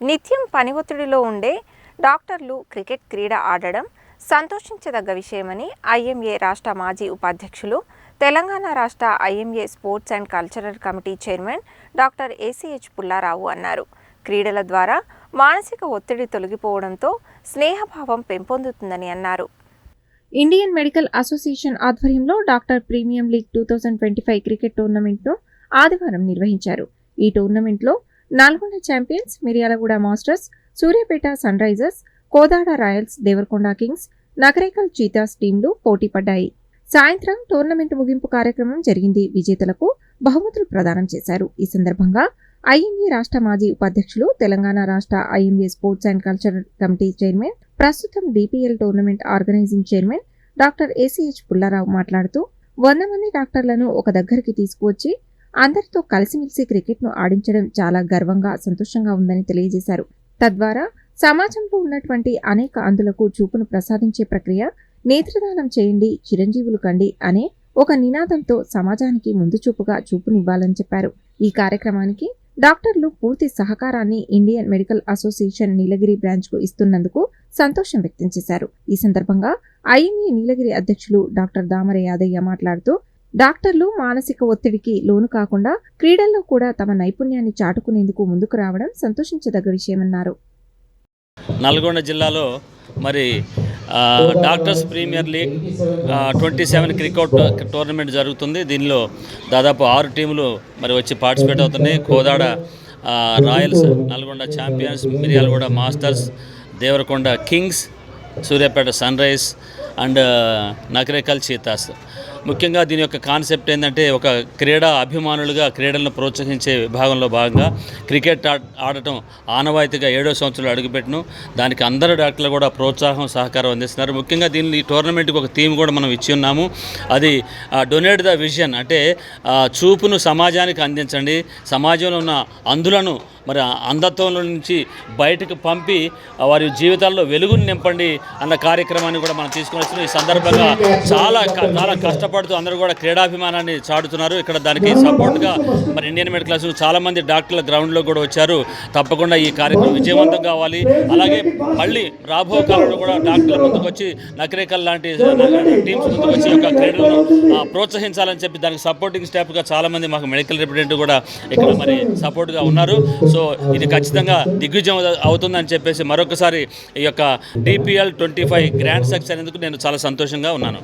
నిత్యం పని ఒత్తిడిలో ఉండే డాక్టర్లు క్రికెట్ క్రీడ ఆడడం సంతోషించదగ్గ విషయమని ఐఎంఏ రాష్ట్ర మాజీ ఉపాధ్యక్షులు తెలంగాణ రాష్ట్ర IMA sports and cultural committee chairman doctor ACH Pullarao అన్నారు. క్రీడల ద్వారా మానసిక ఒత్తిడి తొలగిపోవడంతో స్నేహభావం పెంపొందుతుందని అన్నారు. ఇండియన్ మెడికల్ అసోసియేషన్ ఆధ్వర్యంలో doctor premium league two thousand twenty five cricket టోర్నమెంట్ను ఆదివారం నిర్వహించారు. ఈ టోర్నమెంట్లో Nalgonda champions Miryalaguda masters Suryapet sun risers Kodad royals Devarakonda kings Nakrekal cheetahs టీంలు పోటీ పడ్డాయి. సాయంత్రం టోర్నమెంట్ ముగింపు కార్యక్రమం జరిగింది. విజేతలకు బహుమతులు ప్రదానం చేశారు. ఈ సందర్భంగా ఐఎంఏ రాష్ట్ర మాజీ ఉపాధ్యక్షులు తెలంగాణ రాష్ట్ర IMA sports and cultural committee chairman ప్రస్తుతం DPL tournament organizing chairman doctor ACH Pullarao మాట్లాడుతూ వంద మంది డాక్టర్లను ఒక దగ్గరికి తీసుకువచ్చి అందరితో కలిసిమెలిసి క్రికెట్ను ఆడించడం చాలా గర్వంగా సంతోషంగా ఉందని తెలియజేశారు. తద్వారా సమాజంలో ఉన్నటువంటి అనేక అందులకు చూపును ప్రసాదించే ప్రక్రియ నేత్రదానం చేయండి చిరంజీవులు కండి అనే ఒక నినాదంతో సమాజానికి ముందు చూపుగా చూపునివ్వాలని చెప్పారు. ఈ కార్యక్రమానికి డాక్టర్లు పూర్తి సహకారాన్ని ఇండియన్ మెడికల్ అసోసియేషన్ నీలగిరి బ్రాంచ్కు ఇస్తున్నందుకు సంతోషం వ్యక్తం చేశారు. ఈ సందర్భంగా ఐఎంఏ నీలగిరి అధ్యక్షులు డాక్టర్ దామర యాదయ్య మాట్లాడుతూ డాక్టర్లు మానసిక ఒత్తిడికి లోను కాకుండా క్రీడల్లో కూడా తమ నైపుణ్యాన్ని చాటుకునేందుకు ముందుకు రావడం సంతోషించదగ్గ విషయమన్నారు. నల్గొండ జిల్లాలో మరి doctors premier league twenty seven cricket tournament జరుగుతుంది. దీనిలో దాదాపు ఆరు టీములు మరి వచ్చి పార్టిసిపేట్ అవుతున్నాయి. Kodad royals Nalgonda champions Miryalaguda masters Devarakonda kings Suryapet sun rise and Nakrekal cheetahs. ముఖ్యంగా దీని యొక్క కాన్సెప్ట్ ఏంటంటే ఒక క్రీడా అభిమానులుగా క్రీడలను ప్రోత్సహించే విభాగంలో భాగంగా క్రికెట్ ఆడటం ఆనవాయితీగా ఏడో సంవత్సరంలో అడుగుపెట్టను. దానికి అందరు డాక్టర్లు కూడా ప్రోత్సాహం సహకారం అందిస్తున్నారు. ముఖ్యంగా దీన్ని ఈ టోర్నమెంట్కి ఒక థీమ్ కూడా మనం ఇచ్చి ఉన్నాము. అది డొనేట్ ద విజన్ అంటే చూపును సమాజానికి అందించండి. సమాజంలో ఉన్న అందులను మరి అంధత్వంలో నుంచి బయటకు పంపి వారి జీవితాల్లో వెలుగును నింపండి అన్న కార్యక్రమాన్ని కూడా మనం తీసుకొని వచ్చినాం ఈ సందర్భంగా చాలా చాలా కష్టపడుతూ అందరూ కూడా క్రీడాభిమానాన్ని చాటుతున్నారు. ఇక్కడ దానికి సపోర్ట్గా మరి ఇండియన్ మెడికల్ క్లాస్ చాలా మంది డాక్టర్ల గ్రౌండ్లో కూడా వచ్చారు. తప్పకుండా ఈ కార్యక్రమం విజయవంతం కావాలి. అలాగే మళ్ళీ రాబో కాలంలో కూడా డాక్టర్ల ముందుకు వచ్చి నకరేకల్ లాంటి టీమ్స్ ముందుకు వచ్చి యొక్క క్రీడలను ప్రోత్సహించాలని చెప్పి దానికి సపోర్టింగ్ స్టాఫ్గా చాలా మంది మాకు మెడికల్ రిప్రజెంటేటివ్ కూడా ఇక్కడ మరి సపోర్ట్గా ఉన్నారు. సో ఇది ఖచ్చితంగా దిగ్విజయం అవుతుందని చెప్పేసి మరొకసారి ఈ యొక్క DPL twenty five grand success అనేందుకు నేను చాలా సంతోషంగా ఉన్నాను.